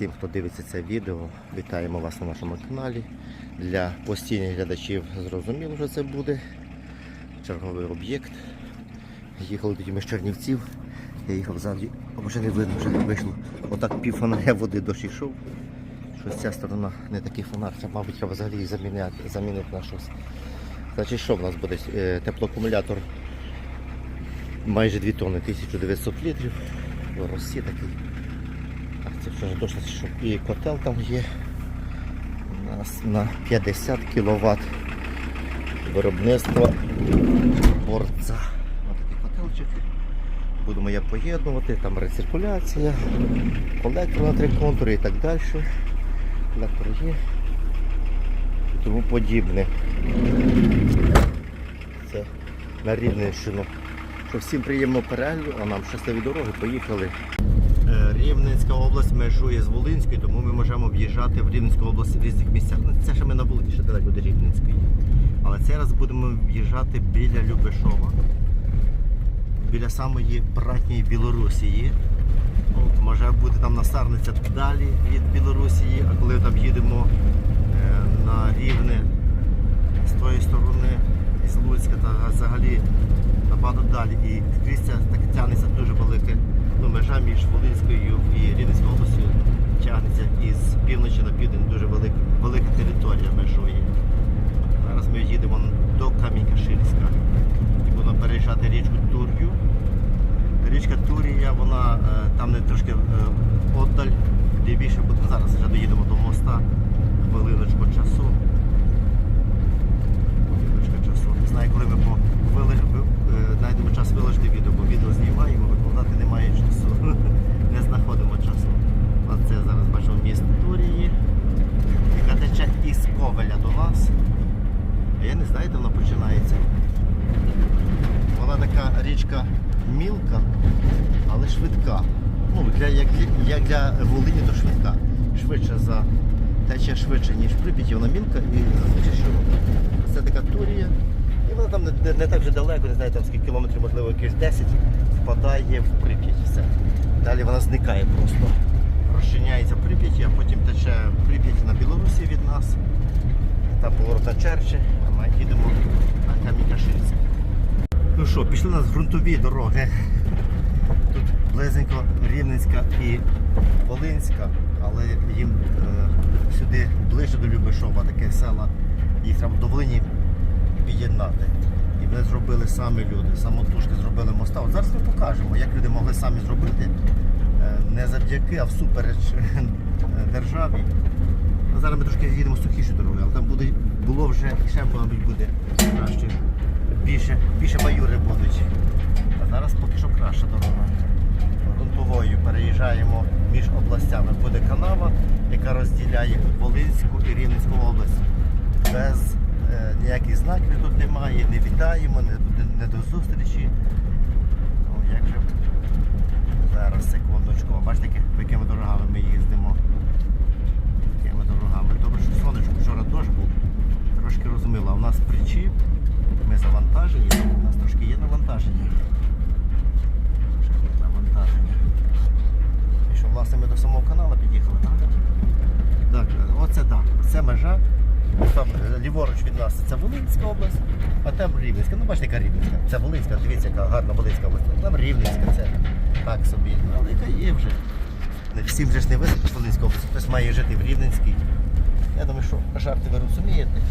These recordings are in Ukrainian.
всім, хто дивиться це відео. Вітаємо вас на нашому каналі. Для постійних глядачів зрозуміло, що це буде черговий об'єкт. Їхали тоді ми з Чернівців. Я їхав ззаді, вже не видно, вже вийшло. Отак пів фонаря води дощ йшов. Що ця сторона не такий фонар, це, мабуть, треба взагалі заміняти, замінити на щось. Значить, що в нас буде? Е, Теплоакумулятор майже 2 тонни, 1900 літрів. В Росії такий. Так, це вже точно, що і котел там є. У нас на 50 кВт виробництва борця. Ось такий котелчик. Будемо я поєднувати, там рециркуляція, колектор на три контури і так далі. Колектор є і тому подібне. Це на Рівненщину. Що всім приємного перегляду, а нам щасливі дороги, поїхали. Рівненська область межує з Волинською, тому ми можемо в'їжджати в Рівненську область в різних місцях. Ну, це ще ми на Волині, ще далеко до Рівненської. Але цей раз будемо в'їжджати біля Любешова, біля самої братньої Білорусії. От, може бути там насарниця далі від Білорусії, а коли там їдемо е, на Рівне з тої сторони, із Луцька та взагалі набагато далі. І скрізь це так тягнеться дуже велике межа між Волинською і Рівненською областю тягнеться із півночі на південь дуже велика, велика територія межує. Зараз ми їдемо до Камінь-Каширська і будемо переїжджати річку Тур'ю. Річка Турія, вона е, там не трошки е, отдаль, лівіше буде. Зараз вже доїдемо до моста. Хвилиночку часу. Хвилиночка часу. Не знаю, коли ми по вилеж... ви- е, знайдемо час виложити відео, бо відео знімаємо, викладати немає часу. Не знаходимо часу. Оце зараз бачимо міст Турії, яка тече із Ковеля до нас. А я не знаю, де вона починається. Вона така річка мілка, але швидка. Ну, для, як, для- як для Волині, то швидка. Швидше за тече швидше, ніж Прип'яті, вона мілка і зазвичай що це така турія. І вона там не, не, так вже далеко, не знаю там скільки кілометрів, можливо, якихось 10, впадає в Прип'ять. Все. Далі вона зникає просто. Розчиняється Прип'яті, а потім тече Прип'яті на Білорусі від нас. Там поворот на Черчі, а ми їдемо на Камінь-Каширськ. Ну що, пішли у нас ґрунтові дороги. Тут близенько Рівненська і Волинська, але їм е, сюди ближче до Любешова, таке села, їх треба до Волині під'єднати. І вони зробили самі люди, самотужки зробили моста. От зараз ми покажемо, як люди могли самі зробити е, не завдяки, а всупереч е, державі. Зараз ми трошки їдемо сухіші дороги, але там буде, було вже і ще, мабуть, буде краще. Більше, більше баюри будуть. А зараз поки що краща дорога. Грунтовою переїжджаємо між областями. Буде канава, яка розділяє Волинську і Рівненську область. Без е, ніяких знаків тут немає, не вітаємо, не, не, не до зустрічі. Ну, як же зараз, секундочку, бачите, якими дорогами ми їздимо. Якими дорогами. Добре, що сонечко вчора дощ був. Трошки розуміло, у нас причіп, завантажені, у нас трошки є навантаження. Трошки навантаження. І що, власне, ми до самого каналу під'їхали, так? Так, оце так. Це межа. Там е, ліворуч від нас це Волинська область, а там Рівненська. Ну, бачите, яка Рівненська. Це Волинська, дивіться, яка гарна Волинська область. Там Рівненська, це так собі. Але яка є вже. Всім вже ж не вистачить в Волинській області, хтось має жити в Рівненській. Я думаю, що жарти ви розумієте.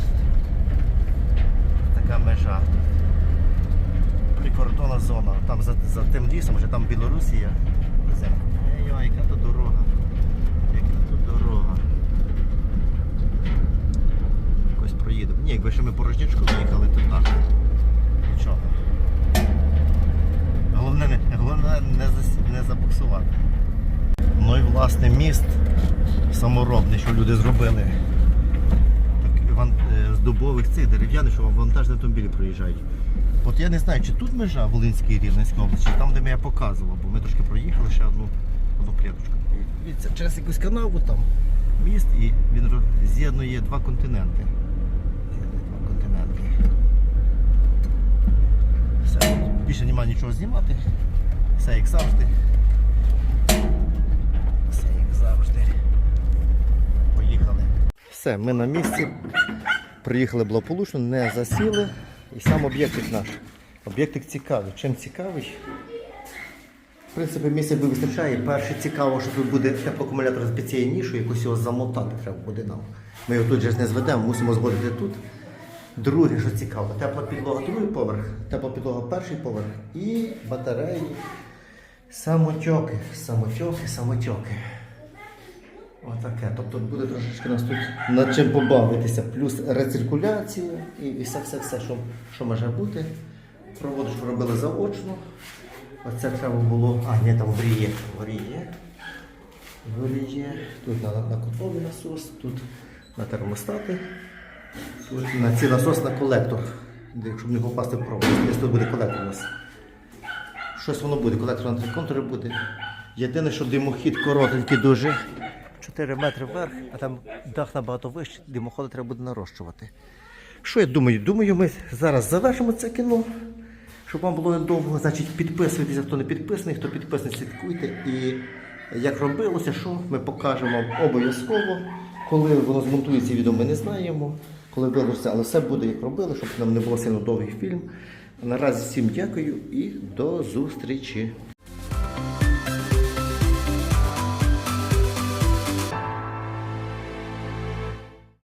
Така межа. Прикордонна зона. Там за, за тим лісом, вже там Білорусія. Ой, яка тут дорога. Яка тут дорога. Якось проїдемо. Ні, якби ще ми по рожнячку їхали, то так. Нічого. Головне не, головне не, зас- не забуксувати. Ну і власне міст саморобний, що люди зробили. Так, ван- е, з дубових цих дерев'яних, що вантажні автомобілі проїжджають. От я не знаю, чи тут межа Волинської Рівненської області, чи там, де я показував, бо ми трошки проїхали ще одну, одну клеточку. І Дивіться, через якусь канаву там міст і він з'єднує два континенти. Два континенти. Все, більше немає нічого знімати. Все як завжди. Все як завжди. Поїхали. Все, ми на місці. Приїхали благополучно, не засіли. І сам об'єктик наш. Об'єктик цікавий. Чим цікавий? В принципі, місця би вистачає. Перше цікаво, що тут буде теплоакумулятор з цією нішою, якось його замотати треба буде нам. Ми його тут же не зведемо, мусимо зводити тут. Друге, що цікаво, тепла підлога другий поверх, тепла підлога перший поверх і батареї, самотьоки, самотьоки, самотьоки. Отаке. Тобто буде трошечки нас тут над чим побавитися. Плюс рециркуляція і, і все, все, все, що, що може бути. Проводочку робили заочно. Оце треба було. А, ні, там вріє. Вріє. Вріє. Тут на, на котловий насос, тут на термостати. Тут на ці насос на колектор. де, Щоб не попасти в провод. Тут буде колектор у нас. Щось воно буде, колектор на три контури буде. Єдине, що димохід коротенький дуже. 4 метри вверх, а там дах набагато вищий, димоходи треба буде нарощувати. Що я думаю? Думаю, ми зараз завершимо це кіно. Щоб вам було недовго, значить підписуйтеся, хто не підписаний, хто підписаний, слідкуйте. І як робилося, що ми покажемо обов'язково. Коли воно змонтується відео, ми не знаємо. Коли виложиться, але все буде як робили, щоб нам не було сильно довгий фільм. Наразі всім дякую і до зустрічі.